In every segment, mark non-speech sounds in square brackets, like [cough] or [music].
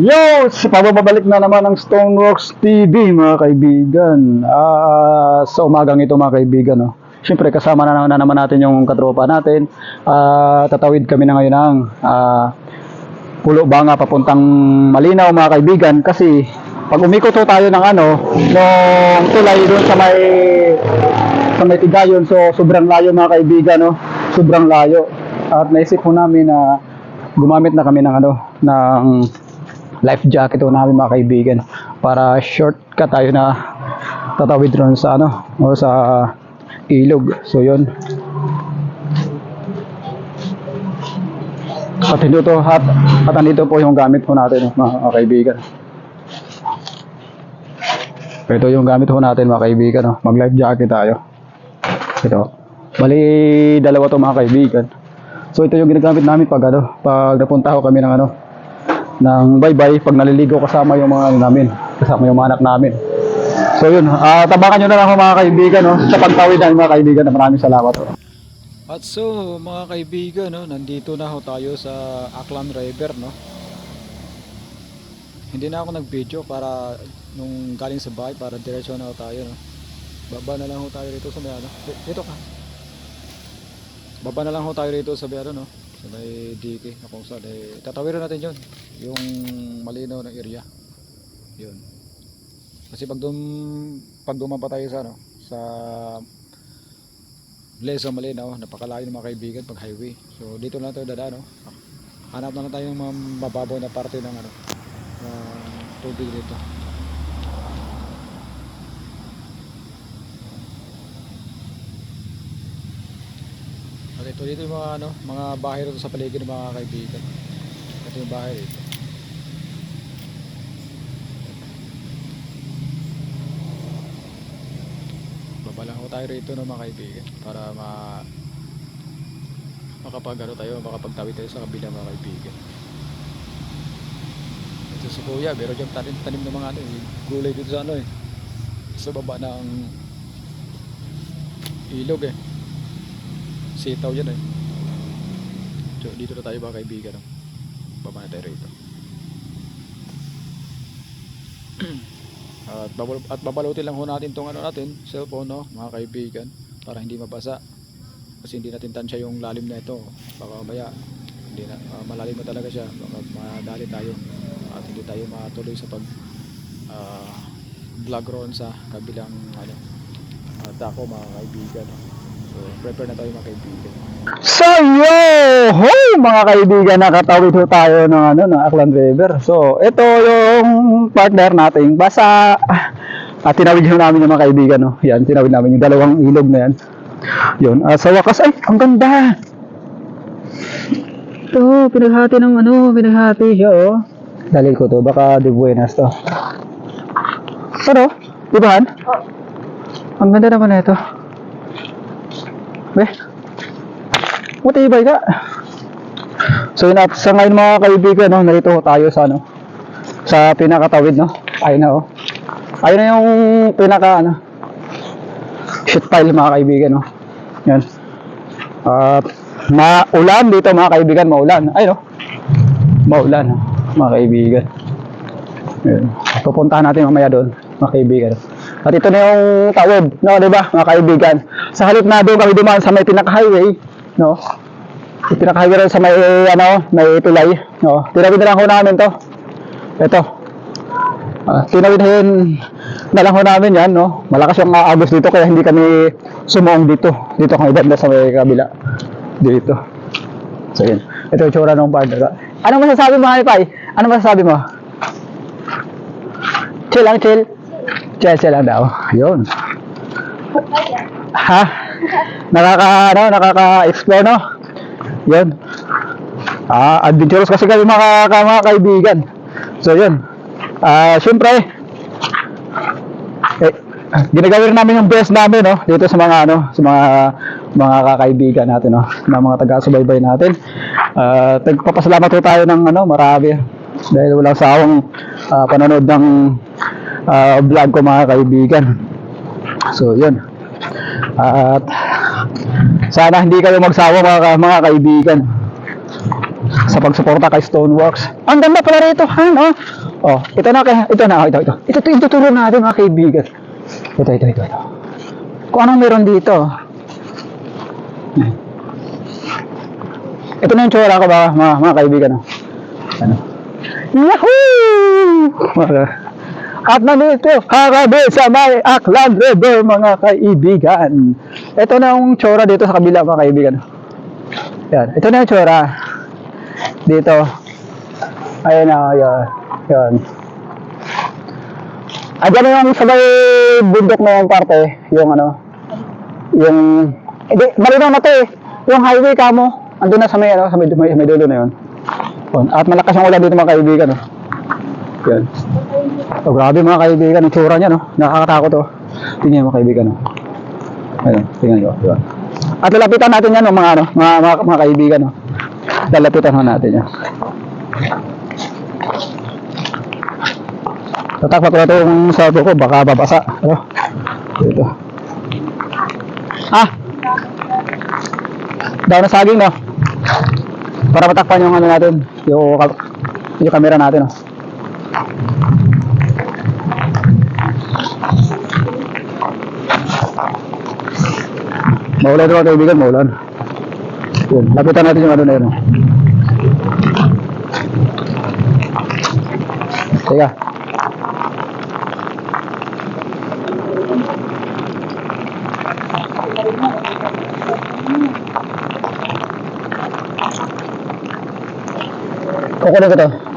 Yo! Pababalik na naman ng Stoneworks TV mga kaibigan. Ah, sa umagang ito mga kaibigan. No? Siyempre kasama na, na naman natin yung katropa natin. Ah, tatawid kami na ngayon ng ah, Pulo Banga papuntang Malinaw mga kaibigan. Kasi pag umikot tayo ng ano, nung tulay doon sa may sa may Tigayon. So sobrang layo mga kaibigan. No? Sobrang layo. At naisip po namin na gumamit na kami ng ano, ng life jacket ho namin mga kaibigan para shortcut tayo na tatawid ron sa ano o sa ilog. So yun. At dito at, at andito po yung gamit po natin mga kaibigan. Ito yung gamit po natin mga kaibigan no? mag life jacket tayo. Ito. Bali dalawa to mga kaibigan. So ito yung ginagamit namin pag ano pag napunta ko kami ng ano ng bye-bye pag naliligo kasama yung mga ano namin, kasama yung mga anak namin. So yun, ah tabakan nyo na lang mga kaibigan no, sa pagtawid ng mga kaibigan. Maraming salamat. oh. At so, mga kaibigan, no, nandito na ho tayo sa Aklan River, no. Hindi na ako nag-video para nung galing sa bahay para diretso na ho tayo, no. Baba na lang ho tayo rito sa may ano. Di- Dito ka. Baba na lang ho tayo rito sa may ano, no. Sa may DK na kung saan. Eh, tatawiran natin yun. Yung malinaw na area. Yun. Kasi pag dum pag dumapa tayo sa ano, sa Leso Malinaw, napakalayo ng mga kaibigan pag highway. So dito lang tayo dadaan, no? Hanap na lang tayo ng mababaw na parte ng ano, ng tubig dito. At ito dito yung mga ano, mga bahay rito sa paligid ng mga kaibigan. Ito yung bahay rito. Baba lang ho tayo rito no mga kaibigan para ma makapag ano tayo, makapagtawid tayo sa kabila mga kaibigan. Ito si Kuya, pero dyan tanim, tanim ng mga ano, eh, gulay dito sa ano eh. Sa baba ng ilog eh. Sitaw yan eh. So, dito na tayo mga kaibigan. No? Baba na tayo rito. [clears throat] At, babal at babalutin lang ho natin tong ano natin, cellphone no, mga kaibigan, para hindi mabasa. Kasi hindi natin tansya yung lalim na ito. Baka mamaya, hindi na, ah, malalim na talaga siya. Baka madali tayo. At hindi tayo matuloy sa pag ah, vlog roon sa kabilang ano, uh, dako mga kaibigan. So, prepare na tayo mga kaibigan. So yo! Ho! Mga kaibigan, nakatawid ho tayo ng ano, ng Aklan River. So, ito yung partner natin. Basta, at tinawid ho namin yung mga kaibigan. No? Yan, tinawid namin yung dalawang ilog na yan. Yun. At sa wakas, ay, ang ganda! Ito, pinaghati ng ano, pinaghati siya, oh. Dalil ko to, baka de buenas to. Ano? Ibahan? Ang ganda naman na ito. Be, matibay ka. So yun at sa ngayon mga kaibigan, no, narito tayo sa ano, sa pinakatawid, no? Ayun na, oh. Ayun na yung pinaka, ano, shit pile mga kaibigan, no? Yan. At maulan dito mga kaibigan, maulan. Ayun, no? Maulan, mga kaibigan. Yan. Pupuntahan natin mamaya doon, mga kaibigan. At ito na yung tawid, no, di ba, mga kaibigan. Sa halip na doon kami dumaan sa may pinaka-highway, no, pinaka-highway sa may, ano, may tulay, no, tinawid na lang ho namin to. Ito. Ah, tinawidhin na lang ho namin yan, no. Malakas yung agos dito, kaya hindi kami sumuong dito. Dito kami banda sa may kabila. Dito. So, yun. Ito yung tsura ng partner. Ano masasabi mo, Hanipay? Ano masasabi mo? Chill lang, chill. Chill lang daw. Yun. Ha? Nakaka, ano, nakaka-explore, no? Yun. Ah, adventurous kasi kami mga, mga kaibigan. So, yun. Ah, syempre, eh, ginagawin namin yung best namin, no? Dito sa mga, ano, sa mga, mga kakaibigan natin, no? Na mga taga-subaybay natin. Ah, tagpapasalamat po tayo ng, ano, marami. Dahil walang sawang ah, panonood ng ah, vlog ko mga kaibigan. So, yun. At sana hindi kayo magsawa mga, mga kaibigan. sa pagsuporta kay Stoneworks. Ang ganda pala rito, ha, no? Oh, ito na, ito na, oh, ito, ito. Ito, ito, tuturo natin, mga kaibigan. Ito, ito, ito, ito. Kung anong meron dito. Ito na yung tsura ko ba, mga, mga kaibigan, no? Ano? Yahoo! Mga, at nandito, harabi sa may Aklan River, mga kaibigan. Ito na yung tsura dito sa kabila, mga kaibigan. Yan. Ito na yung tsura. Dito. Ayan na, yan. Yan. Ayan yung sa may bundok na yung parte, yung ano, yung, hindi, malinaw na to eh. Yung highway kamo, andun na sa may, ano, sa may, may, may dulo na yun. At malakas yung ulan dito mga kaibigan, no. Yan. Oh, grabe mga kaibigan, ang tsura niya, no? Nakakatakot, oh. Tingnan mo, kaibigan, no? Ayun, tingnan nyo, di ba? At lalapitan natin yan, no, mga, ano, mga, mga, mga kaibigan, no? Lalapitan natin yan. Tatakpat ko na itong sardo ko, baka babasa. Ano? Dito. Ah! Daw na saging, no? Para matakpan yung ano natin, yung, yung camera natin, no? Maulan ito mga kaibigan, maulan. Yun, lapitan natin yung ano na yun. oh. Teka. Kukunin ko to.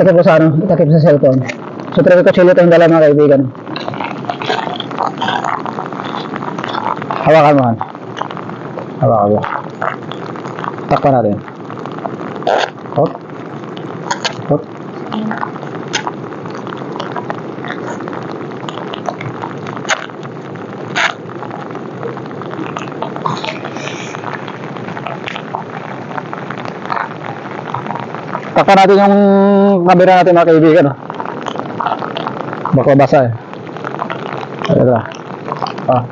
Itakip ko sa ano, itakip sa cellphone. So, try ko chili itong dala mga kaibigan. Hawakan mo, Han. Hawakan mo. Takpan natin. Hop. Hop. Takpan natin yung camera natin mga kaibigan. Oh. Baka basa eh. Ito. Ah.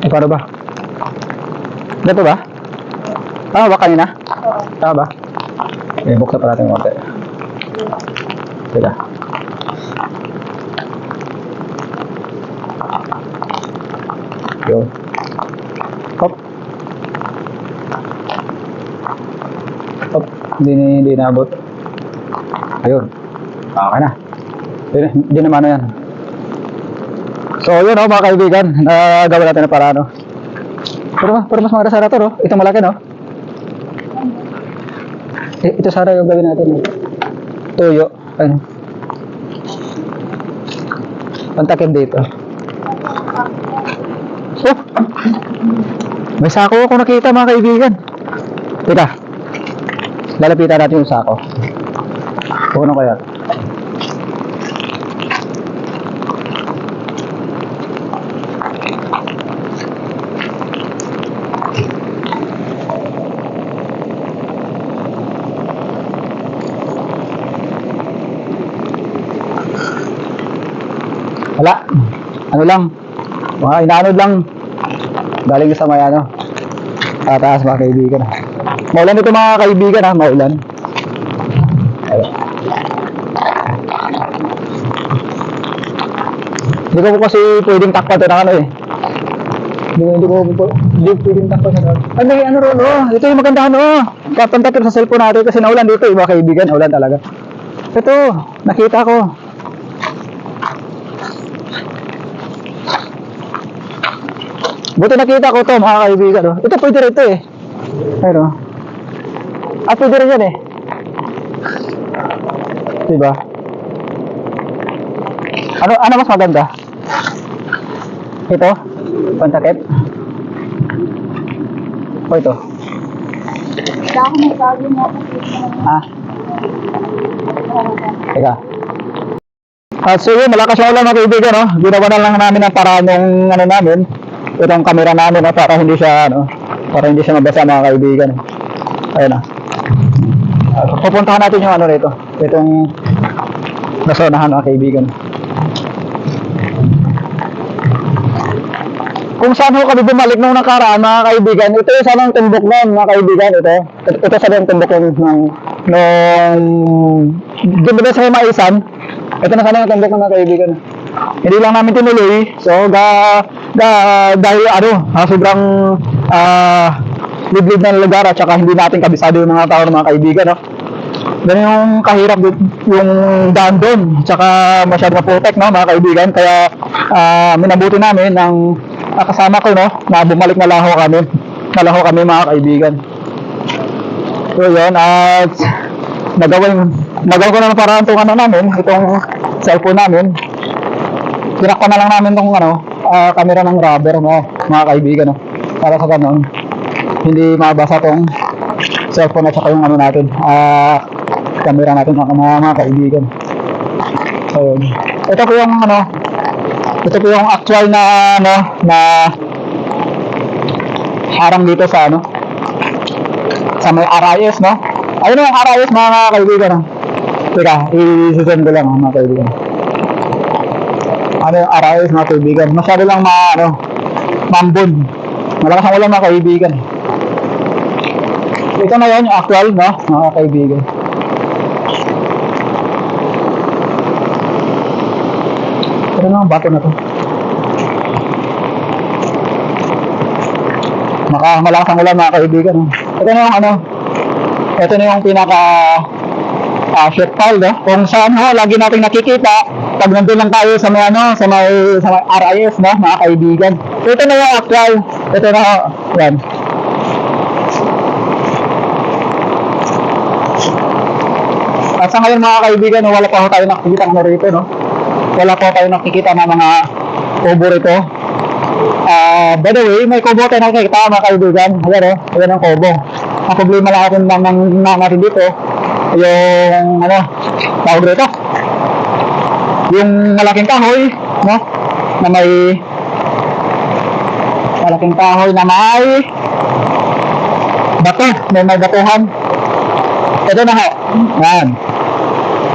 Eh, paano ba? Ganito ba? Tama ba kanina? Tama ba? Eh, buksan pa natin konti. Teka. Yun. Hop. Hop. Hindi, hindi naabot. Ayun. Okay na. Hindi, hindi naman yan. So, yun oh, mga kaibigan, nagawa natin na para ano. Pero, pero mas maganda sana to, no? Ito malaki, no? Eh, ito sana yung gawin natin. No? Tuyo. Ano? Pantakip dito. Oh! May sako ako nakita, mga kaibigan. Teka. Lalapitan natin yung sako. Ano kaya? Wala. Ano lang. Mga inaanod lang. Galing sa may ano. Tataas mga kaibigan. Maulan ito mga kaibigan ha. Maulan. Hindi ko po kasi pwedeng takpan ito ng ano eh. Hindi, hindi ko po, hindi pwedeng takpan sa ano. Yung ano ron, oh. Ito yung maganda ano, oh. Kapantakip sa cellphone natin kasi naulan dito, eh, mga kaibigan. Naulan talaga. Ito, nakita ko. Buti nakita ko to mga kaibigan. Oh. Ito pwede rito eh. Pero, ah pwede rin yan eh. Diba? Ano, ano mas maganda? Ito? Pantakip? O ito? Ah? Teka. At so yun, malakas yung ulan mga kaibigan, no? Ginawa na lang namin ang paraan yung ano namin, itong camera namin, no? Para hindi siya, ano, para hindi siya mabasa mga kaibigan. Ayun na. Pupuntahan natin yung ano rito, itong nasonahan mga kaibigan. kung saan ho kami bumalik nung nakaraan, mga kaibigan, ito yung sanang tumbok nun, mga kaibigan, ito. Ito, ito sana yung tumbok nun, nung, nung, doon sa maisan, ito na sana yung tumbok nun, mga kaibigan. Hindi lang namin tinuloy, so, ga, ga, dahil, ano, ah, sobrang, ah, liblib na lugar at saka hindi natin kabisado yung mga tao mga kaibigan, no? Ganun yung kahirap yung daan doon. Tsaka masyado maputek, no, mga kaibigan. Kaya ah, minabuti namin ng ah, kasama ko, no, na bumalik na laho kami. Nalaho kami, mga kaibigan. So, yun. At nagawa, yung- nagawa ko na ng paraan itong ano namin, itong cellphone namin. Tinakpan na lang namin itong ano, ah, camera ng rubber, no, mga kaibigan, no. Para sa ganun, hindi mabasa tong cellphone at saka yung ano natin, ah, camera natin mga, mga, mga kaibigan. So, yun. ito po yung ano, ito po yung actual na ano, na harang dito sa ano, sa may RIS, no? Ayun yung RIS mga kaibigan. No? Teka, i-send ko lang mga kaibigan. Ano yung RIS mga kaibigan? Masyado lang ma, ano, mambon. Malakas ang mga kaibigan. Ito na yun, yung actual, no? Mga kaibigan. Pero na bato na to. Maka malakas ang ulan mga kaibigan. Ito na yung ano, ito na yung pinaka uh, short file, no? Kung saan ho, lagi nating nakikita, pag nandun lang tayo sa may ano, sa may, sa may RIS, no? Mga kaibigan. Ito na yung actual. Ito na ho. Yan. At sa ngayon mga kaibigan, wala pa ho tayo nakikita ano rito, no? Wala pa tayo nakikita ng mga kubo rito. Ah, by the way, may kubo tayo nakikita mga kaibigan. Ayan o, ayan ang kubo. Ang problema lang natin na, na, na natin dito, yung ano, tawag rito. Yung malaking kahoy, no? Na may malaking kahoy na may bato, may may batuhan. Ito na ho. Yan.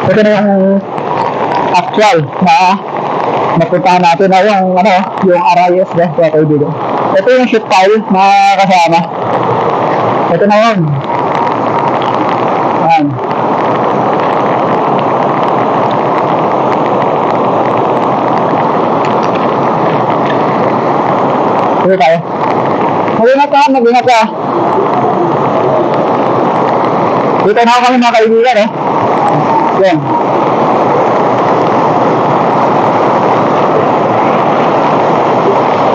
Ito na yung actual na napuntahan natin na yung ano, yung RIS ba, kaya kaibigan. Ito yung shoot file na kasama. Ito na yun. Yan. Sige tayo. Mag-ingat ka, mag-ingat ka. Dito na ako kami mga kaibigan eh. Yan.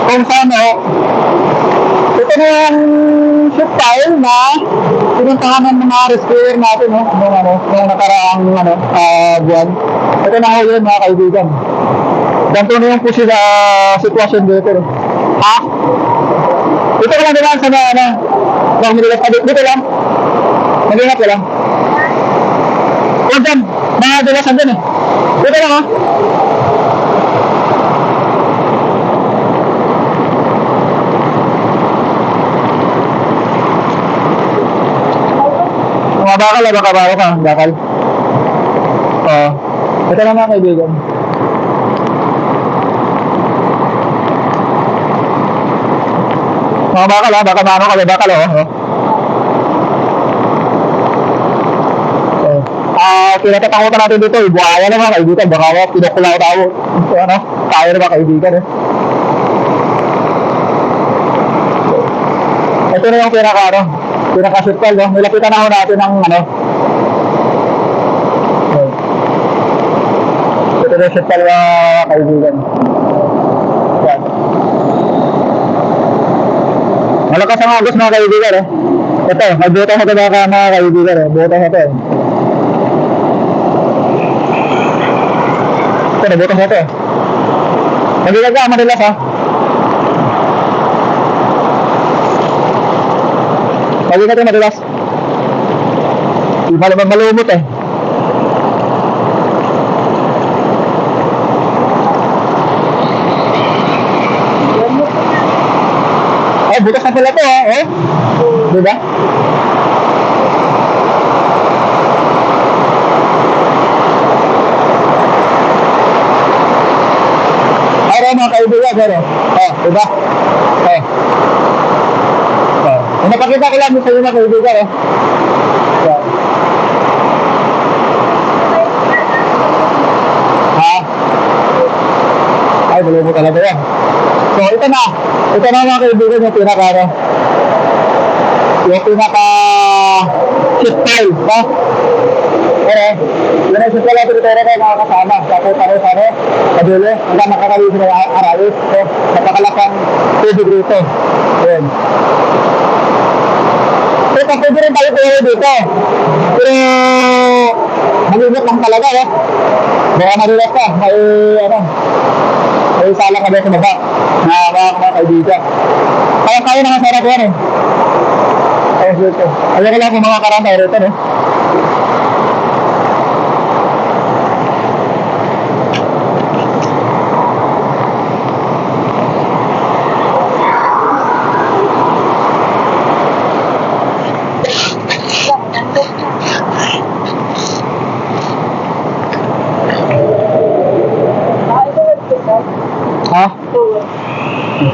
Kung saan eh, ito na yung shoot file na pinuntahan ng mga rescuer natin no, nung ano, nung nakaraang ano, ah, buwan. Ito na ho yun mga kaibigan. Ganito na yung po sila sitwasyon dito. No. Ha? Dito ka lang naman sa mga ano, mga minilas pa dito lang. Mag-ingat ka lang. Huwag dyan, mga dilasan dyan eh. Dito lang ha. Mga bakal, ah, baka baro ka, bakal. Oo. Ito na mga kaibigan. Mga bakal ha, baka mano ka, may bakal oh. oh. So, Ah, kinatatakutan natin dito, eh, buhaya naman kaibigan, baka wa, pinukulaw tao. So, ano, tayo na ba kaibigan eh. Ito na yung pinaka ano, pinaka shortfall, no? Nilapitan na ako natin ng ano. So, ito na yung shortfall mga kaibigan. Malakas ang agos mga kaibigan eh. Ito, may buta sa ito mga mga kaibigan eh. Buta sa ito eh. Ito, nabuta sa ito eh. Mag-ilag ka, madalas ha. Mag-ilag ka, malamang malumot eh. Eh, butas na pala to ha, eh. Diba? Ay, mga kaibigan, pero. Oh, diba? Napakita ko lang sa inyo mga kaibigan eh. Ha? Ay, bulubo talaga yan. So, ito na. Ito na mga kaibigan yung pinaka, ano, yung pinaka chip file, no? Pero, yun ang simple natin ito rin mga kasama. Tapos, pare-pare, kadulo, hanggang makakalisin ng arawis. So, napakalakang tubig rito. Ayan. So, kasi rin tayo kuya dito. Pero, malimit lang talaga, eh. Baka marilat ka, may, ano, may salang kami sa baba na mga mga kaibigan. Kaya kaya naman sarap yan eh. Ayos dito. Ayun ko lang kung mga karanta rito eh. Ha?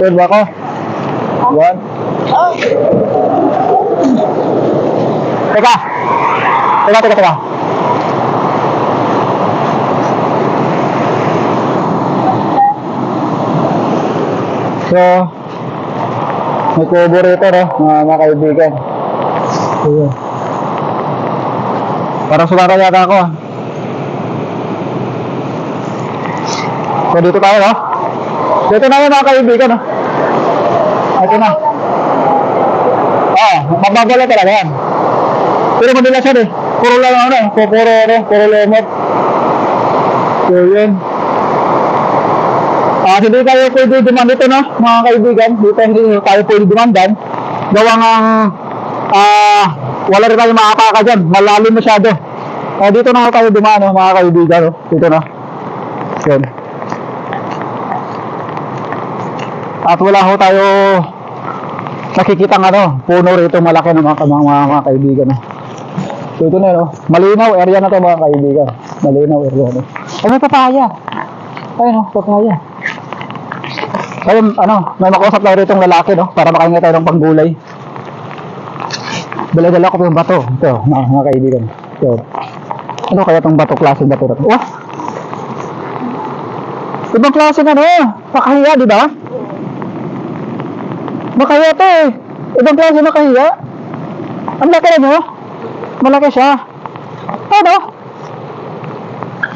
Third ba ako? One. Teka. Teka, teka, teka. So, may kubo rito? Mga, mga kaibigan. Ayun. Parang sumaka yata ako, ah. So, dito tayo, no? Dito na yun, mga kaibigan, no? Ito na. Ah, mabagal na talaga yan. Pero madalas yan eh. Puro lang ano, puro, puro, ano, puro lemot. So, yun. Ah, hindi tayo pwede duman dito, no, mga kaibigan. Dito hindi tayo pwede dumandan. Gawa ng, ah, wala rin tayo makakaka dyan. Malalim masyado. Ah, dito na tayo dumaan, no, mga kaibigan, no. Dito na. Yun. At wala ho tayo nakikita ng ano, puno rito malaki ng mga, mga, mga, mga kaibigan. No? So ito na, no? malinaw area na to mga kaibigan. Malinaw area. No? Ay, may papaya. Ayun, no? papaya. Ayun, ano, may makausap tayo rito ng lalaki, no? Para makahinga tayo ng panggulay. Dala-dala ko yung bato. Ito, mga, mga kaibigan. Ito. Ano kaya tong bato, klaseng bato na to? Wah! Ibang klase na, no? Pakahiya, di ba? Makahiya to eh. Ibang klase makahiya. Ang laki rin oh. Malaki siya. Ano?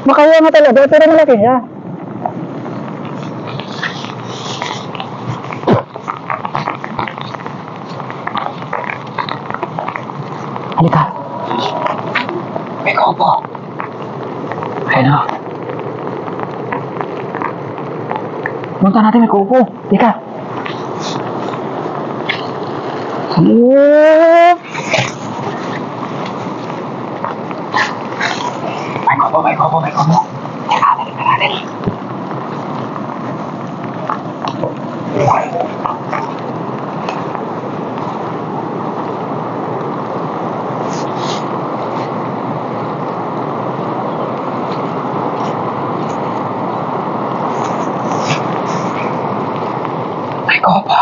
Makahiya nga talaga, pero malaki siya. Halika. May kopo. Ayun o. Punta natin may kopo. Halika. Yep. May kopo, may kopo, may kopo. Teka, teka natin. May kopo. Ano?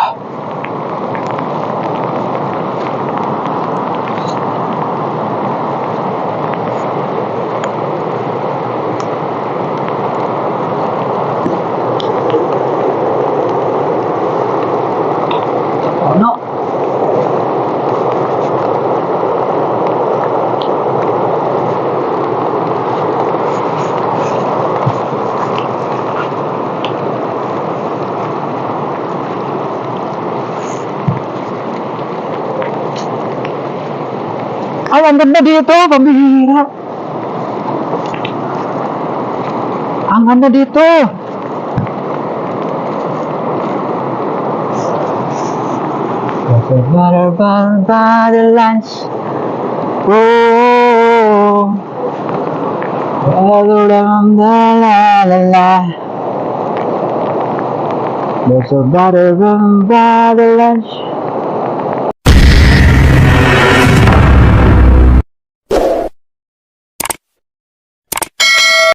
Ay, ang ganda dito, pambihira. Ang ganda dito. The water bound by the lunch. Oh, all around the la la la. There's a by the lunch.